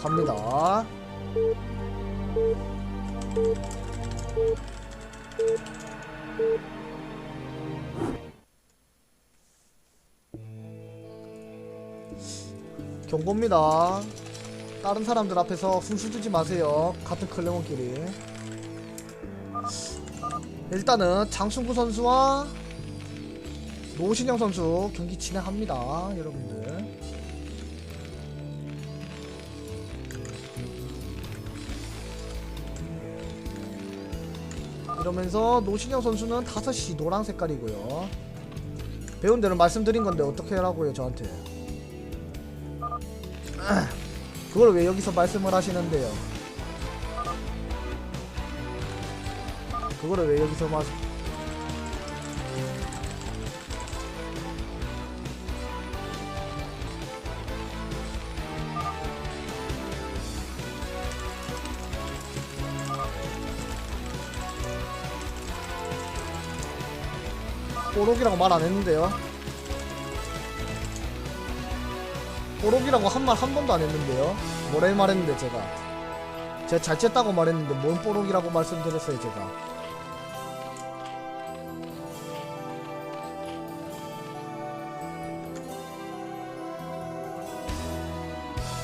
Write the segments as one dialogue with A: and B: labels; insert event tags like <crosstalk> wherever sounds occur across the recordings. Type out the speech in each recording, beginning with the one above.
A: 갑니다. 경고입니다. 다른 사람들 앞에서 두지 마세요. 같은 클레몬끼리. 일단은 장충구 선수와 노신영 선수 경기 진행합니다. 여러분들. 이러면서 노신영 선수는 5시 노란 색깔이고요. 배운 대로 말씀드린 건데 어떻게 하라고요 저한테. <clears throat> 그걸 왜 여기서 말씀을 하시는데요? 그거를 왜 여기서 말씀? 뽀록이라고 말 안 했는데요. 뽀록이라고 한 말 한 번도 안 했는데요. 뭐래 말했는데 제가 제가 잘 쨌다고 말했는데 뭔 뽀록이라고 말씀드렸어요 제가.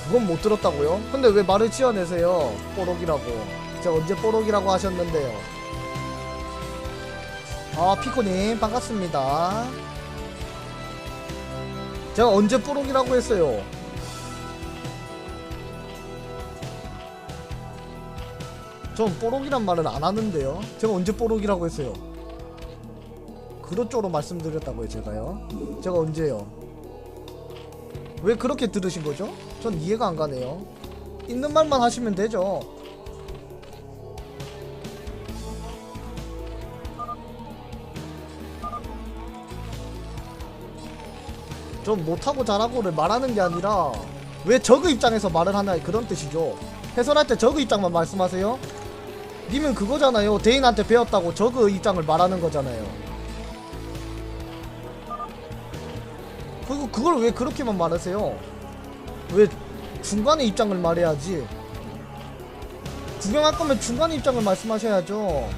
A: 그건 못 들었다고요? 근데 왜 말을 지어내세요? 뽀록이라고. 제가 언제 뽀록이라고 하셨는데요? 아, 피코님, 반갑습니다. 제가 언제 뽀록이라고 했어요? 전 뽀록이란 말은 안 하는데요. 제가 언제 뽀록이라고 했어요? 그런 쪽으로 말씀드렸다고요, 제가요? 제가 언제요? 왜 그렇게 들으신 거죠? 전 이해가 안 가네요. 있는 말만 하시면 되죠. 좀 못하고 잘하고를 말하는 게 아니라 왜 저그 입장에서 말을 하나 그런 뜻이죠. 해설할 때 저그 입장만 말씀하세요. 님은 그거잖아요. 대인한테 배웠다고 저그 입장을 말하는 거잖아요. 그리고 그걸 왜 그렇게만 말하세요? 왜 중간의 입장을 말해야지? 구경할 거면 중간의 입장을 말씀하셔야죠.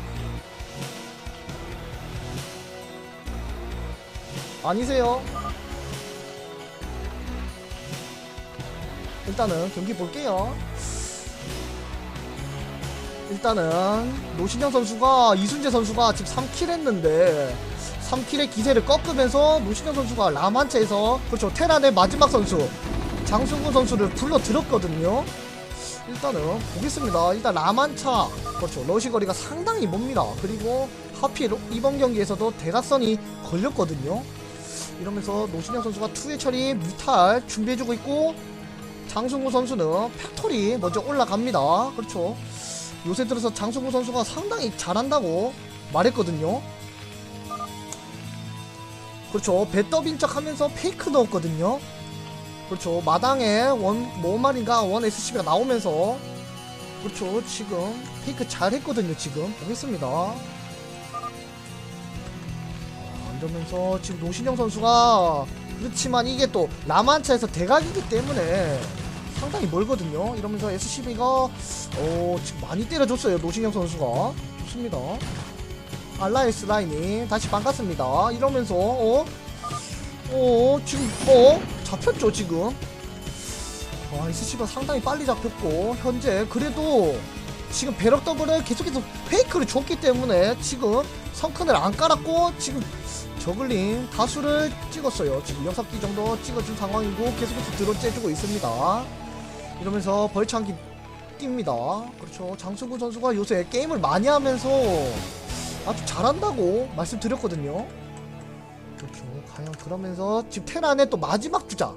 A: 아니세요? 일단은 경기 볼게요. 일단은 노신영 선수가 이순재 선수가 지금 3킬 했는데 3킬의 기세를 꺾으면서 노신영 선수가 라만체에서 그렇죠 테란의 마지막 선수 장승구 선수를 불러 들었거든요. 일단은 보겠습니다. 일단 라만차 그렇죠 러시거리가 상당히 멉니다. 그리고 하필 이번 경기에서도 대각선이 걸렸거든요. 이러면서 노신영 선수가 투의 처리 뮤탈 준비해주고 있고 장승구 선수는 팩토리 먼저 올라갑니다. 그렇죠. 요새 들어서 장승구 선수가 상당히 잘한다고 말했거든요. 그렇죠. 배더빈 척 하면서 페이크 넣었거든요. 그렇죠. 마당에 원, 뭐 말인가 원 SCB가 나오면서 그렇죠. 지금 페이크 잘 했거든요. 지금 보겠습니다. 아, 이러면서 지금 노신영 선수가 그렇지만 이게 또 라만차에서 대각이기 때문에 상당히 멀거든요. 이러면서 SCB가 어, 지금 많이 때려줬어요. 노신영 선수가 좋습니다. 알라이스 라인이 다시 반갑습니다. 이러면서 어? 어 지금 어 잡혔죠 지금. 아 SCB가 상당히 빨리 잡혔고 현재 그래도 지금 배럭 더블을 계속해서 페이크를 줬기 때문에 지금 성큰을 안 깔았고 지금 저글링 다수를 찍었어요. 지금 6기 정도 찍어준 상황이고 계속해서 드론 째주고 있습니다. 이러면서 벌창기 뜁니다. 그렇죠. 장승구 선수가 요새 게임을 많이 하면서 아주 잘한다고 말씀드렸거든요. 그렇죠. 과연 그러면서 지금 테란의 또 마지막 주자.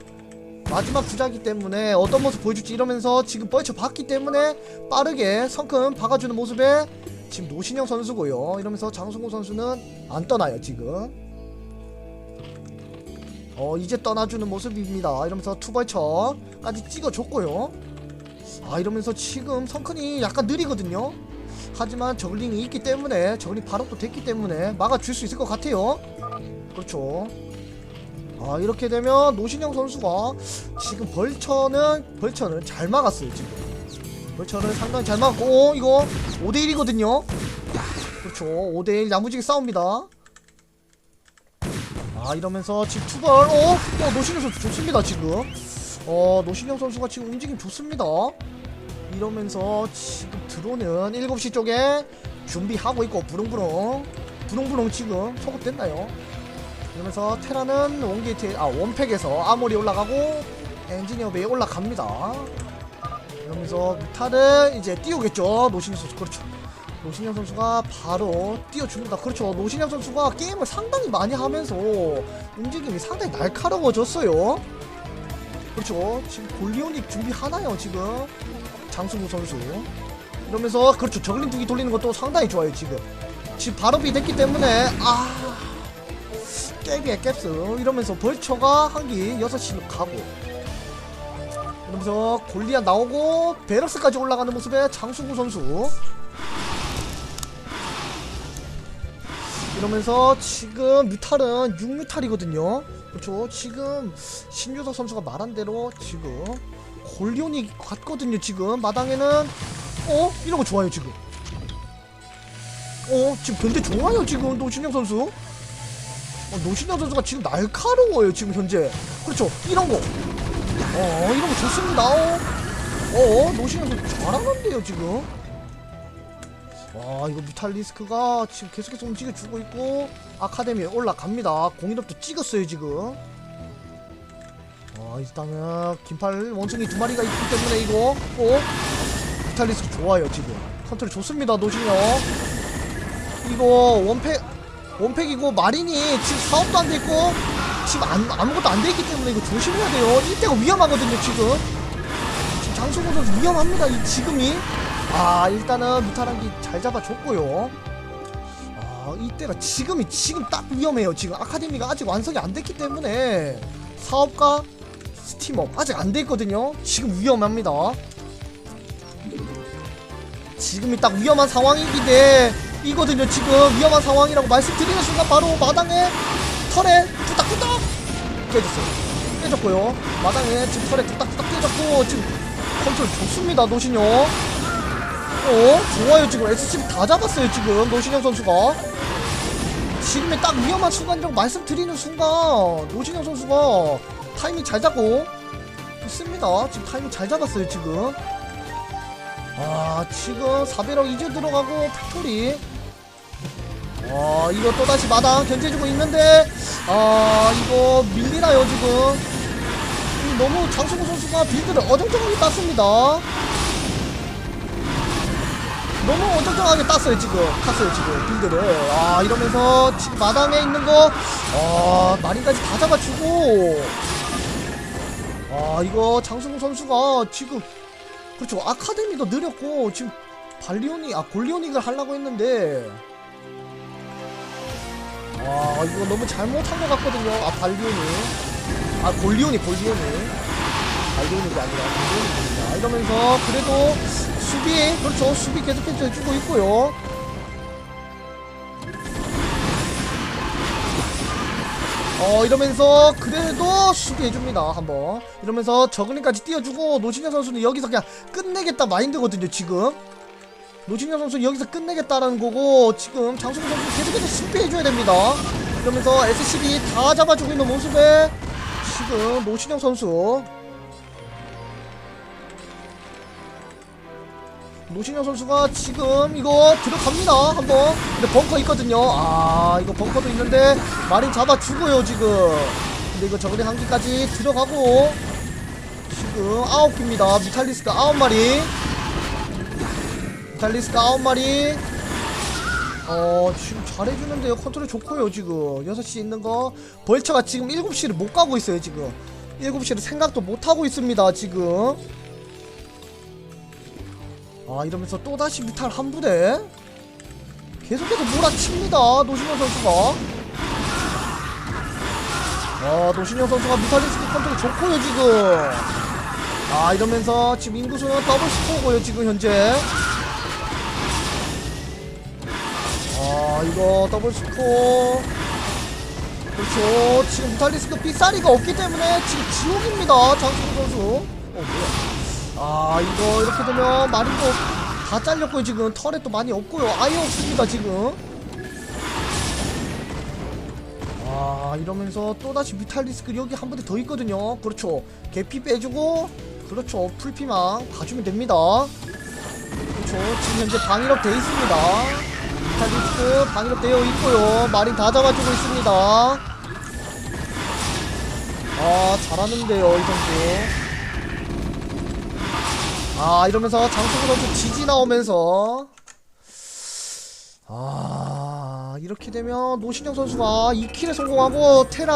A: 마지막 주자기 때문에 어떤 모습 보여줄지 이러면서 지금 뻘쳐 봤기 때문에 빠르게 성큼 박아주는 모습에 지금 노신영 선수고요. 이러면서 장승구 선수는 안 떠나요 지금. 어 이제 떠나주는 모습입니다. 이러면서 투벌처까지 찍어줬고요. 아 이러면서 지금 성큰이 약간 느리거든요. 하지만 저글링이 있기 때문에 저글링 또 됐기 때문에 막아줄 수 있을 것 같아요. 그렇죠. 아 이렇게 되면 노신영 선수가 지금 벌처는 벌처는 잘 막았어요 지금 벌처는 상당히 잘 막고 오, 이거 5대1이거든요 그렇죠 5대1 야무지게 싸웁니다 아 이러면서 지금 투벌 어? 어 노신영 선수 좋습니다 지금 어 노신영 선수가 지금 움직임 좋습니다 이러면서 지금 드론은 7시 쪽에 준비하고 있고 부릉부릉 부릉부릉 지금 소급됐나요? 이러면서 테라는 원게이트 아 원팩에서 아모리 올라가고 엔지니어 베이 올라갑니다. 이러면서 뮤타를 이제 띄우겠죠 노신영 선수 그렇죠. 노신영 선수가 바로 띄워줍니다. 그렇죠. 노신영 선수가 게임을 상당히 많이 하면서 움직임이 상당히 날카로워졌어요. 그렇죠. 지금 골리오닉 준비하나요 지금 장승우 선수. 이러면서 그렇죠. 저글링 두기 돌리는 것도 상당히 좋아요 지금. 지금 발업이 됐기 때문에 아 깨비에 cap스 이러면서 벌처가 한기 6시로 가고 이러면서 골리안 나오고 베럭스까지 올라가는 모습의 장수구 선수 이러면서 지금 뮤탈은 6뮤탈이거든요. 그렇죠? 지금 신유석 선수가 말한 대로 지금 골리온이 갔거든요 지금. 마당에는 어? 이런 거 좋아요 지금. 어? 지금 견제 좋아요 지금 노신영 선수. 어, 노신영 선수가 지금 날카로워요 지금 현재. 그렇죠? 이런 거. 어, 이런 거 좋습니다. 어, 어 노신영 선수 잘하는데요 지금 와 이거 뮤탈리스크가 지금 계속해서 움직여주고 있고 아카데미에 올라갑니다 공인업도 찍었어요 지금 아 일단은 긴팔 원숭이 두 마리가 있기 때문에 이거 어? 뮤탈리스크 좋아요 지금 컨트롤 좋습니다 노신영 이거 원팩 원팩이고 마린이 지금 사업도 안 돼 있고 지금 안, 아무것도 안 돼 있기 때문에 이거 조심해야 돼요. 이때가 위험하거든요 지금. 지금 선수 위험합니다 이 지금이. 아 일단은 무타랑기 잘 잡아줬고요. 아 이때가 지금이 지금 딱 위험해요 지금 아카데미가 아직 완성이 안 됐기 때문에 사업가 스팀업 아직 안 돼 있거든요. 지금 위험합니다. 지금이 딱 위험한 상황이기에 이거든요 지금 위험한 상황이라고 말씀드리는 순간 바로 마당에 털에 뚝딱뚝딱 깨졌어요 깨졌고요 마당에 지금 털에 뚝딱뚝딱 깨졌고 지금 컨트롤 좋습니다 노신영 어 좋아요. 지금 SCB 다 잡았어요 지금. 노신영 선수가. 지금이 딱 위험한 순간이라고 말씀드리는 순간 노신영 선수가 타이밍 잘 잡고 있습니다. 지금 타이밍 잘 잡았어요 지금. 아 지금 4배럭 이제 들어가고 팩토리. 아 이거 또다시 마당 견제해주고 있는데 아 이거 밀리나요 지금? 이 너무 장승우 선수가 빌드를 어정쩡하게 땄습니다 너무 어정쩡하게 땄어요 지금. 탔어요 지금 빌드를. 아 이러면서 마당에 있는 거 아 마린까지 다 잡아주고. 아 이거 장승우 선수가 지금 그렇죠. 아카데미도 느렸고 지금 발리오닉 아 골리오닉을 하려고 했는데. 아 이거 너무 잘못한 것 같거든요. 아 발리오닉. 아 골리오닉 골리오닉 발리오닉이 아니라 골리오닉입니다 이러면서 그래도 수비 그렇죠. 수비 계속해서 해주고 있고요. 어 이러면서 그래도 수비해줍니다. 한번. 이러면서 저글링까지 띄워주고 노진현 선수는 여기서 그냥 끝내겠다 마인드거든요 지금. 노진현 선수는 여기서 끝내겠다라는 거고 지금 장승우 선수 계속해서 수비해줘야 됩니다. 이러면서 SCB 다 잡아주고 있는 모습에 지금 노진영 선수 노신영 선수가 지금 이거 들어갑니다. 한번. 근데 벙커 있거든요. 아 이거 벙커도 있는데 마린 잡아주고요 지금. 근데 이거 저글링 한기까지 들어가고 지금 아홉 개입니다. 미탈리스크 아홉 마리. 미탈리스크 아홉 마리. 어 지금 잘해주는데요. 컨트롤 좋고요 지금. 6시 있는 거. 벌처가 지금 7시를 못 가고 있어요 지금. 7시를 생각도 못하고 있습니다 지금 아 이러면서 또다시 뮤탈 한 부대 계속해서 몰아칩니다 노신영 선수가 아 노신영 선수가 뮤탈리스크 컨트롤 좋고요 지금 아 이러면서 지금 인구수는 더블 스코어고요 지금 현재 아 이거 더블 스코어 그렇죠. 지금 무탈리스크 삐싸리가 없기 때문에 지금 지옥입니다. 장승우 선수. 어, 뭐야. 아, 이거 이렇게 되면 마린도 다 잘렸고요, 지금. 털에 또 많이 없고요. 아예 없습니다, 지금. 아, 이러면서 또다시 뮤탈리스크 여기 한 부대 더 있거든요. 그렇죠. 개피 빼주고, 그렇죠. 풀피망 봐주면 됩니다. 그렇죠. 지금 현재 방위력 돼 있습니다. 뮤탈리스크 방위력 되어 있고요. 마린 다 잡아주고 있습니다. 아, 잘하는데요, 이 선수. 아, 이러면서 장승우 선수 지지 나오면서. 아, 이렇게 되면 노신영 선수가 2킬에 성공하고 테라